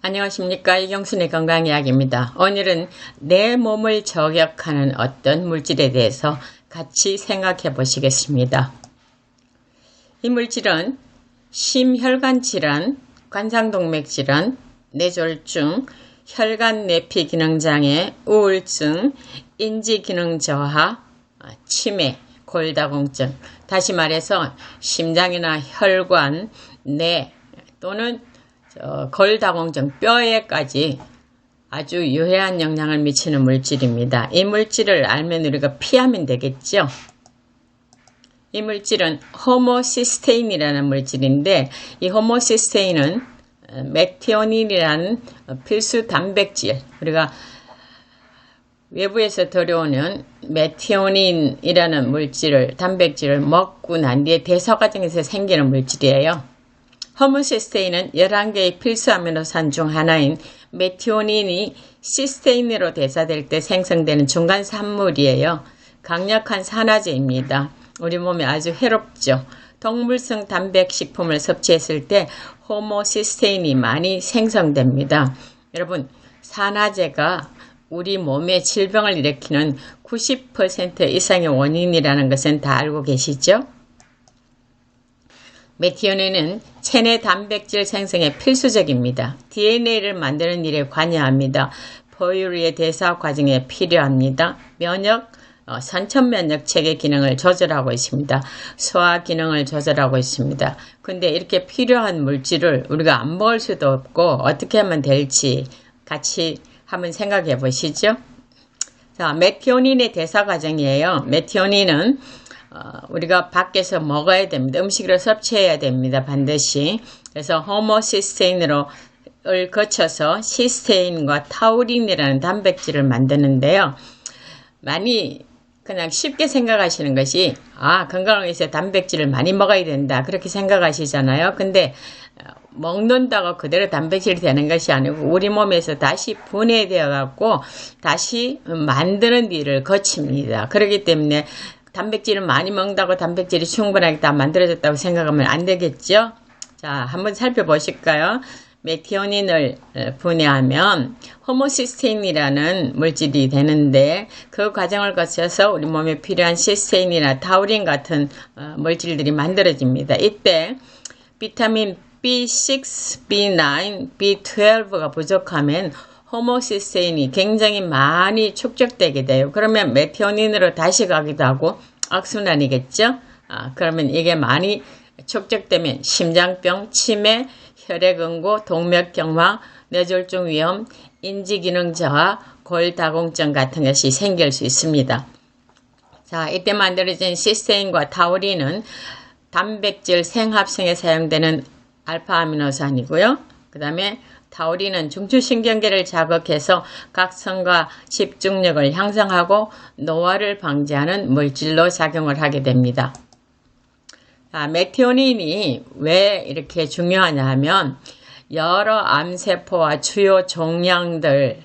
안녕하십니까 이경순의 건강이야기입니다. 오늘은 내 몸을 저격하는 어떤 물질에 대해서 같이 생각해 보시겠습니다. 이 물질은 심혈관 질환, 관상동맥 질환, 뇌졸중, 혈관 내피 기능 장애, 우울증, 인지 기능 저하, 치매, 골다공증, 다시 말해서 심장이나 혈관, 뇌 또는 어, 걸다공증 뼈에까지 아주 유해한 영향을 미치는 물질입니다. 이 물질을 알면 우리가 피하면 되겠죠. 이 물질은 호모시스테인이라는 물질인데 이 호모시스테인은 어, 메티오닌이라는 필수 단백질 우리가 외부에서 들어오는 메티오닌이라는 물질을 단백질을 먹고 난 뒤에 대사 과정에서 생기는 물질이에요. 허무시스테인은 11개의 필수 아미노산 중 하나인 메티오닌이 시스테인으로 대사될 때 생성되는 중간 산물이에요. 강력한 산화제입니다. 우리 몸에 아주 해롭죠. 동물성 단백식품을 섭취했을 때 호모시스테인이 많이 생성됩니다. 여러분, 산화제가 우리 몸의 질병을 일으키는 90% 이상의 원인이라는 것은 다 알고 계시죠? 메티오닌은 체내 단백질 생성에 필수적입니다. DNA를 만드는 일에 관여합니다. 포유류의 대사 과정에 필요합니다. 면역, 어, 선천 면역 체계 기능을 조절하고 있습니다. 소화 기능을 조절하고 있습니다. 근데 이렇게 필요한 물질을 우리가 안 먹을 수도 없고 어떻게 하면 될지 같이 한번 생각해 보시죠. 자, 메티오닌의 대사 과정이에요. 메티오닌은 어, 우리가 밖에서 먹어야 됩니다. 음식으로 섭취해야 됩니다. 반드시. 그래서 호모시스테인으로 을 거쳐서 시스테인과 타우린이라는 단백질을 만드는데요. 많이 그냥 쉽게 생각하시는 것이 아 건강을 위해서 단백질을 많이 먹어야 된다 그렇게 생각하시잖아요. 근데 어, 먹는다고 그대로 단백질이 되는 것이 아니고 우리 몸에서 다시 분해되어 갖고 다시 만드는 일을 거칩니다. 그렇기 때문에 단백질을 많이 먹는다고 단백질이 충분하게 다 만들어졌다고 생각하면 안 되겠죠? 자, 한번 살펴보실까요? 메티오닌을 어, 분해하면 호모시스테인이라는 물질이 되는데 그 과정을 거쳐서 우리 몸에 필요한 시스테인이나 타우린 같은 어, 물질들이 만들어집니다. 이때 비타민 B6, B9, B12가 부족하면 호모시스테인이 굉장히 많이 축적되게 돼요. 그러면 메티오닌으로 다시 가기도 하고 악순환이겠죠? 아, 그러면 이게 많이 축적되면 심장병, 치매, 혈액응고, 동맥경화, 뇌졸중 위험, 인지기능 저하, 골다공증 같은 것이 생길 수 있습니다. 자, 이때 만들어진 시스테인과 타우린은 단백질 생합성에 사용되는 알파 아미노산이고요. 그 다음에 타우린은 중추신경계를 자극해서 각성과 집중력을 향상하고 노화를 방지하는 물질로 작용을 하게 됩니다. 아, 메티오닌이 왜 이렇게 중요하냐 하면 여러 암세포와 주요 종양들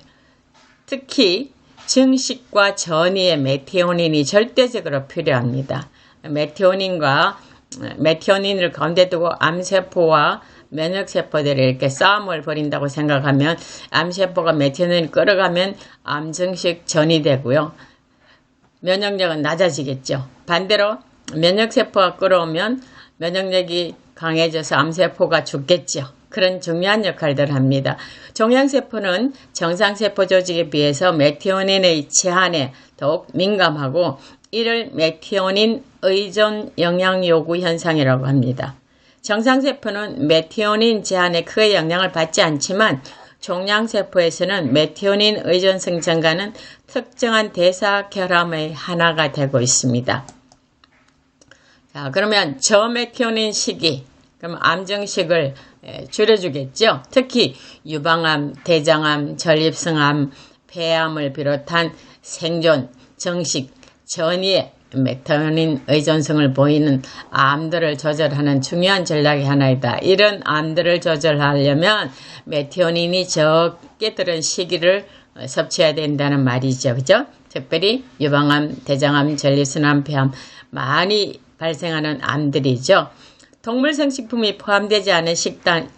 특히 증식과 전이의 메티오닌이 절대적으로 필요합니다. 메티오닌과 메티오닌을 가운데 두고 암세포와 면역세포들이 이렇게 싸움을 벌인다고 생각하면 암세포가 메티오닌을 끌어가면 암 증식 전이 되고요. 면역력은 낮아지겠죠. 반대로 면역세포가 끌어오면 면역력이 강해져서 암세포가 죽겠죠. 그런 중요한 역할들을 합니다. 종양세포는 정상세포 조직에 비해서 메티오닌의 제한에 더욱 민감하고 이를 메티오닌 의존 영향 요구 현상이라고 합니다. 정상세포는 메티오닌 제한에 크게 영향을 받지 않지만 종양세포에서는 메티오닌 의존성 증가는 특정한 대사 결함의 하나가 되고 있습니다. 자, 그러면 저메티오닌 시기, 그럼 암증식을 줄여주겠죠. 특히 유방암, 대장암, 전립성암, 폐암을 비롯한 생존, 정식, 전이의 메타닌 의존성을 보이는 암들을 조절하는 중요한 전략의 하나이다. 이런 암들을 조절하려면 메티오닌이 적게 들은 시기를 섭취해야 된다는 말이죠. 그죠? 특별히 유방암, 대장암, 전립선암, 폐암 많이 발생하는 암들이죠. 동물성 식품이 포함되지 않은 식단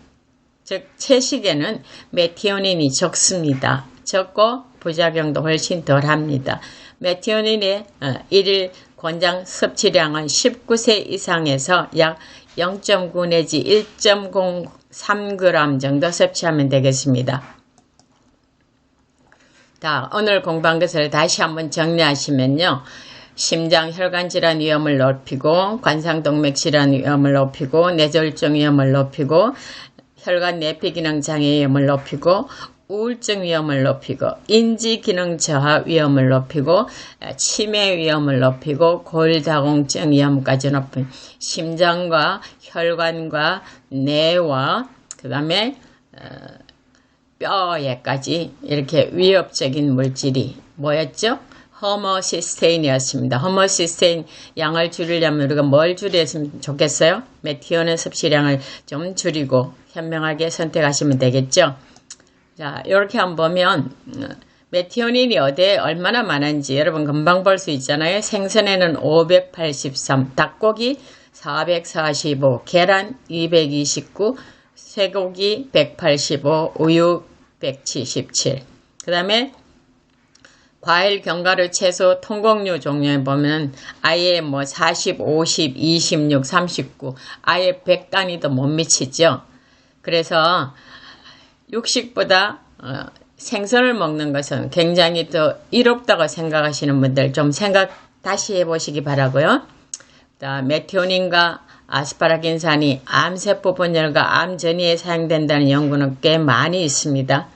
즉 채식에는 메티오닌이 적습니다. 적고 부작용도 훨씬 덜합니다. 메티오닌의 어, 일일 권장 섭취량은 19세 이상에서 약 0.9 내지 1.03g 정도 섭취하면 되겠습니다. 자, 오늘 공부한 것을 다시 한번 정리하시면요. 심장 혈관 질환 위험을 높이고 관상동맥 질환 위험을 높이고 뇌졸중 위험을 높이고 혈관 내피 기능 장애 위험을 높이고 우울증 위험을 높이고 인지 기능 저하 위험을 높이고 치매 위험을 높이고 골다공증 위험까지 높인 심장과 혈관과 뇌와 그 다음에 뼈에까지 이렇게 위협적인 물질이 뭐였죠? 허머시스테인이었습니다. 허머시스테인 양을 줄이려면 우리가 뭘 줄였으면 좋겠어요? 메티오닌 섭취량을 좀 줄이고 현명하게 선택하시면 되겠죠? 자, 이렇게 한번 보면 음, 메티오닌이 어디에 얼마나 많은지 여러분 금방 볼 수 있잖아요. 생선에는 583, 닭고기 445, 계란 229, 쇠고기 185, 우유 177. 그 다음에 과일, 견과류, 채소, 통곡류 종류에 보면 아예 뭐 40, 50, 26, 39, 아예 100단위도 못 미치죠. 그래서 육식보다 어, 생선을 먹는 것은 굉장히 더 이롭다고 생각하시는 분들 좀 생각 다시 해보시기 바라고요. 메티오닌과 아스파라긴산이 암세포 분열과 암 전이에 사용된다는 연구는 꽤 많이 있습니다.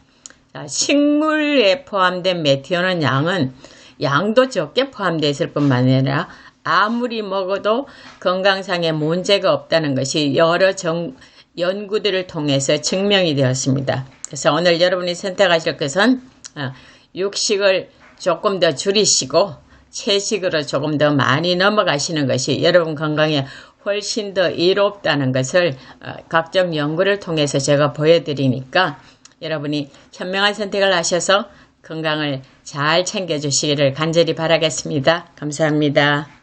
자, 식물에 포함된 메티오닌 양은 양도 적게 포함되어 있을 뿐만 아니라 아무리 먹어도 건강상의 문제가 없다는 것이 여러 정, 연구들을 통해서 증명이 되었습니다. 그래서 오늘 여러분이 선택하실 것은 어, 육식을 조금 더 줄이시고 채식으로 조금 더 많이 넘어가시는 것이 여러분 건강에 훨씬 더 이롭다는 것을 어, 각종 연구를 통해서 제가 보여드리니까 여러분이 현명한 선택을 하셔서 건강을 잘 챙겨주시기를 간절히 바라겠습니다. 감사합니다.